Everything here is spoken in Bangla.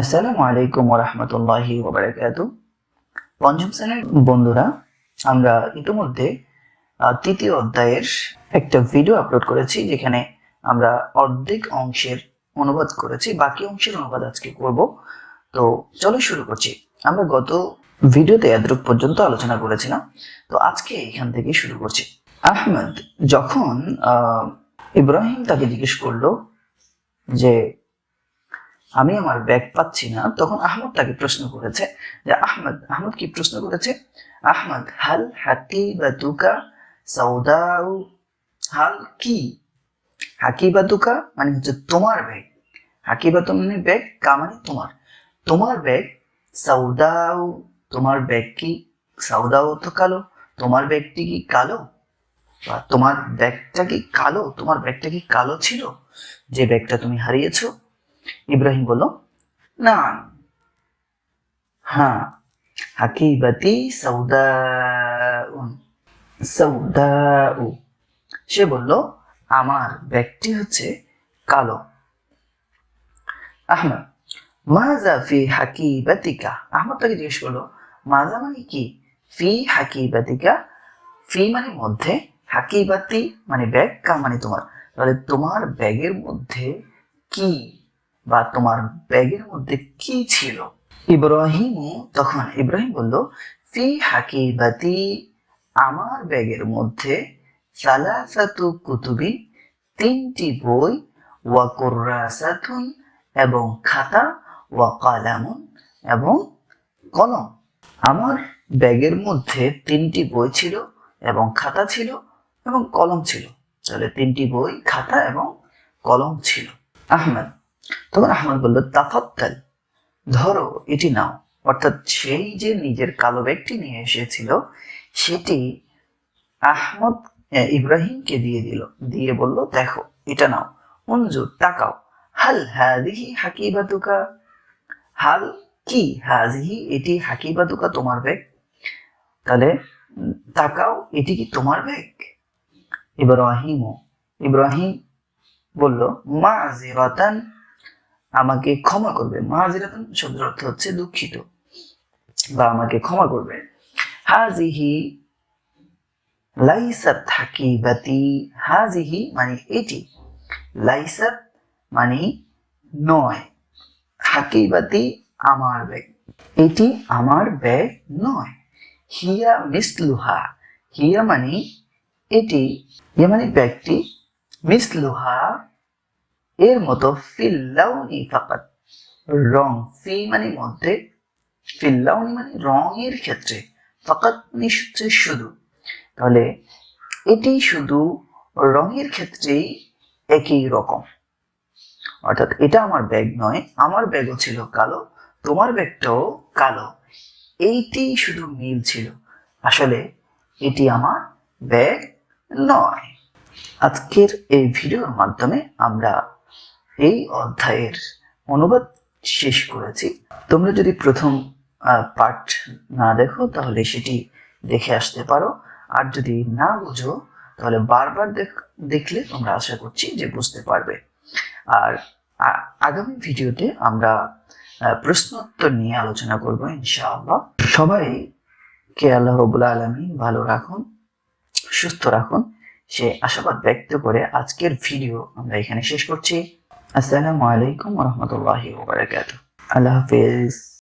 আসসালামু আলাইকুম ওরহমতুল্লাহি ওবরাকাতু পঞ্চম শ্রেণির বন্ধুরা, আমরা ইতিমধ্যে তৃতীয় অধ্যায়ের একটা ভিডিও আপলোড করেছি, যেখানে আমরা অর্ধেক অংশের অনুবাদ করেছি, বাকি অংশের অনুবাদ আজকে করব। তো চলো শুরু করছি। আমরা গত ভিডিওতে এতটুক পর্যন্ত আলোচনা করেছিলাম, তো আজকে এখান থেকে শুরু করছি। আহমেদ যখন ইব্রাহিম তাকে জিজ্ঞেস করল যে আমি আমার ব্যাগ পাচ্ছি না, তখন আহমদ তাকে প্রশ্ন করেছে যে, আহমদ আহমদ কি প্রশ্ন করেছে? আহমদ, হাল হাতি বা তুকা সৌদাউ হাল কি? হাকিবাতুকা মানে হচ্ছে তোমার ব্যাগ। হাকিবাতু মানে ব্যাগ, কা মানে তোমার। তোমার ব্যাগ সৌদাউ তোমার ব্যাগ কি সৌদাও তো কালো? তোমার ব্যাগটি কি কালো? বা তোমার ব্যাগটা কি কালো? তোমার ব্যাগটা কি কালো ছিল? যে ব্যাগটা তুমি হারিয়েছো? ইব্রাহিম বলল, না। হ্যাঁ। হাকিবাতি সৌদাউন সৌদাউ সে বলল, আমার ব্যাগটি হচ্ছে কালো। আহমদ মাজা ফি হাকিবাতিকা? আহমদ তাকে জিজ্ঞেস করল মাজা মানে কি? ফি হাকিবাতিকা? ফি মানে মধ্যে, হাকিবাতি মানে ব্যাগ কা মানে তোমার? তাহলে তোমার ব্যাগের মধ্যে কি বা তোমার ব্যাগের মধ্যে কি ছিল? ইব্রাহিম তখন ইব্রাহিম বলল, ফি হাকিবাতি, আমার ব্যাগের মধ্যে সালাসাতু কুতুবি, তিনটি বই, ওয়া কুররাসাতুন এবং খাতা, ওয়া কালামুন এবং কলম। আমার ব্যাগের মধ্যে তিনটি বই ছিল এবং খাতা ছিল এবং কলম ছিল। তাহলে তিনটি বই, খাতা এবং কলম ছিল। আহমেদ তখন আহমদ বলল তাফাত্তাল ধরো, এটি নাও। অর্থাৎ সেই যে নিজের কালো ব্যাগটি নিয়ে এসেছিল, সেটি আহমদ ইব্রাহিমকে দিয়ে দিল। দিয়ে বলল, দেখো, এটা নাও উনজুর তাকাও। হাল হাদিহি হাকিবাতুকা? হাল কি হাজিহি এটি হাকিবাতুকা তোমার ব্যাগ? তাহলে তাকাও, এটি কি তোমার ব্যাগ? ইব্রাহিম ইব্রাহিম বলল মা জিরাতান আমাকে ক্ষমা করবে। মাহাজিরাতান শব্দের অর্থ হচ্ছে দুঃখিত। বা আমাকে ক্ষমা করবে। হাজিহি লাইসাত হাকিবাতি হাজিহি মানে এটি। লাইসাত মানে নয়। হাকিবাতি আমার ব্যাগ এটি আমার ব্যাগ নয়। হিয়া মিসলুহা। হিয়া মানে এটি। হিয়া মানে ব্যাগটি মিসলুহা এর মতো ফিল্লাউনি ফাকাত। রং ফি মানে মধ্যে, ফিল্লাউনি মানে রঙের ক্ষেত্রে। ফাকাত মানে শুধু। তাহলে এটি শুধু রঙের ক্ষেত্রেই একই রকম। অর্থাৎ এটা আমার ব্যাগ নয়, আমার ব্যাগও ছিল কালো, তোমার ব্যাগটাও কালো। এইটি শুধু মিল ছিল। আসলে এটি আমার ব্যাগ নয়। আজকের এই ভিডিওর মাধ্যমে আমরা এই অধ্যায়ের অনুবাদ শেষ করেছি। তোমরা যদি প্রথম পার্ট না দেখো, তাহলে সেটি দেখে আসতে পারো। আর যদি না বুঝো, তাহলে বারবার দেখ- দেখলে তোমরা আশা করছি যে বুঝতে পারবে। আর আগামী ভিডিওতে আমরা প্রশ্নোত্তর নিয়ে আলোচনা করব, ইনশাআল্লাহ। সবাইকে আল্লাহ রবুল আলমী ভালো রাখুন, সুস্থ রাখুন। সে আশাবাদ ব্যক্ত করে আজকের ভিডিও আমরা এখানে শেষ করছি। আসসালামু আলাইকুম রহমতুল্লাহি আল্লাহ হাফিজ